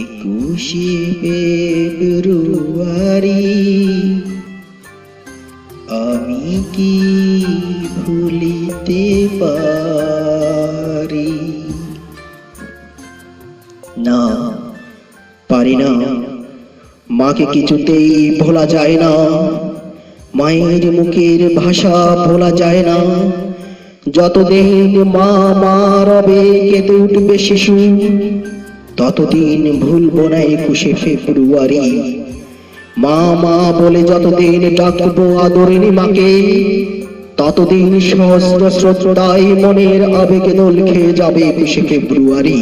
একুশে ফেব্রুয়ারি আমি কি ভুলিতে পারি? না পারি না। মাকে কিছুতেই ভোলা যায় না। মায়ের মুখের ভাষা ভোলা যায় না। যতদিন মা মা রবে কেঁদে উঠবে শিশু ততদিন ভুলবো না একুশে ফেব্রুয়ারি। মা মা বলে যতদিন ডাকবো আদরিনী মাকে, ততদিন সহস্র শ্রদ্ধায় মনের আবেগে দোল খেয়ে যাবে একুশে ফেব্রুয়ারি।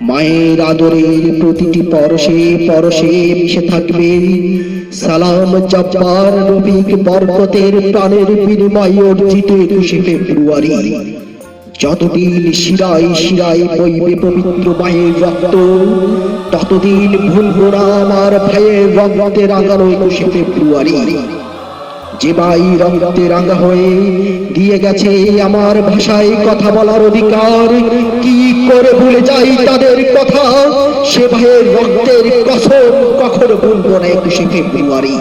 মায়ের আদরের প্রতিটি পরশে পরশে মিশে থাকবে সালাম জব্বার রফিক বরকতের প্রাণের বিনিময় অর্জিত একুশে ফেব্রুয়ারি। যতদিন শিরায় শিরায় বইবে পবিত্র মায়ের রক্ত, ততদিন ভুলবো না আমার ভাইয়ের রক্তে রাঙানো একুশে ফেব্রুয়ারি যে ভাই রক্তে রাঙা হয়ে দিয়ে গেছে আমার ভাষায় কথা বলার অধিকার, কি করে ভুলে যাই তাদের কথা? সে ভাইয়ের রক্তের কসম কখনো ভুলবো না একুশে ফেব্রুয়ারি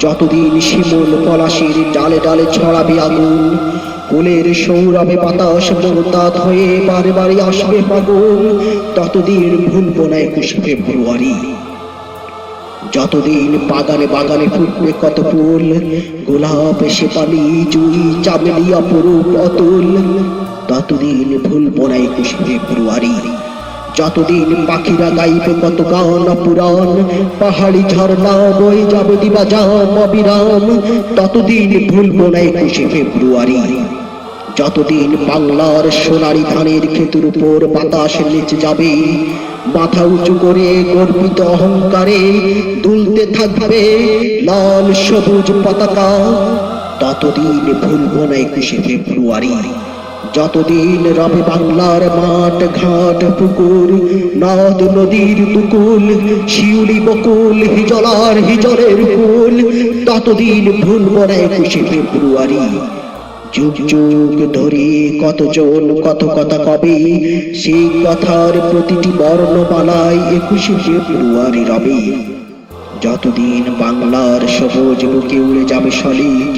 যতদিন শিমুল পলাশির ডালে ডালে ছড়াবে আগুন কোলের সৌরভে বাতাস বরদাত হয়ে বারে বারে আসবে পাগল। ততদিন ভুলব না একুশে ফেব্রুয়ারি। যতদিন বাগানে বাগানে ফুটবে কত ফুল, গোলাপ শেপালি জুই, চামেলি, অপরূপ অতুল, ততদিন ভুলব না একুশে ফেব্রুয়ারি। যতদিন পাখিরা গাইবে কত গান পুরাণ, পাহাড়ি ঝর্ণা বই যাবে দিবা জাম অবিরাম, ততদিন ভুলবো না একুশে ফেব্রুয়ারি। যতদিন বাংলার সোনারি ধানের ক্ষেতের উপর বাতাস নেচে যাবে, মাথা উঁচু করে গর্বিত অহংকারে দুলতে থাকবে লাল সবুজ পতাকা, ততদিন ভুলবো না একুশে ফেব্রুয়ারি। যতদিন রবে বাংলার মাঠ, ঘাট, পুকুর, নদ, নদীর দুকুল, শিউলি, বকুল, হিজলার, হিজলের ফুল, ততদিন ভুলবো না একুশে ফেব্রুয়ারি। যুগ যুগ ধরে কতজন কত কথা কবে, সেই কথার প্রতিটি বর্ণমালায় একুশে ফেব্রুয়ারি রবে। যতদিন বাংলার সবুজ বুকে উড়ে যাবে শলিক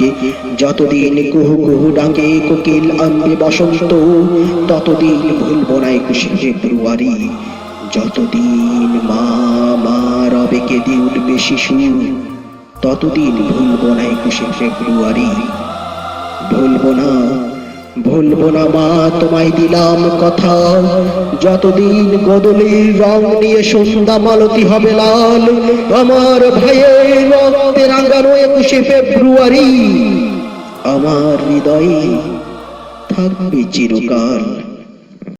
যতদিন কুহু কুহু ডাকে কোকিল আনবে বসন্ত, ততদিন ভুলব না একুশে ফেব্রুয়ারি। যতদিন মা মা রবে কেঁদে উঠবে শিশু, ততদিন ভুলব না একুশে ফেব্রুয়ারি। ভুলবো না ভুলবো না মা, তোমায় দিলাম কথা। যতদিন গদলির রং নিয়ে সন্ধ্যা মালতি হবে লাল, আমার ভাইয়ের রক্তে রাঙানো একুশে ফেব্রুয়ারি, আমার হৃদয়ে থাকবে চিরকাল।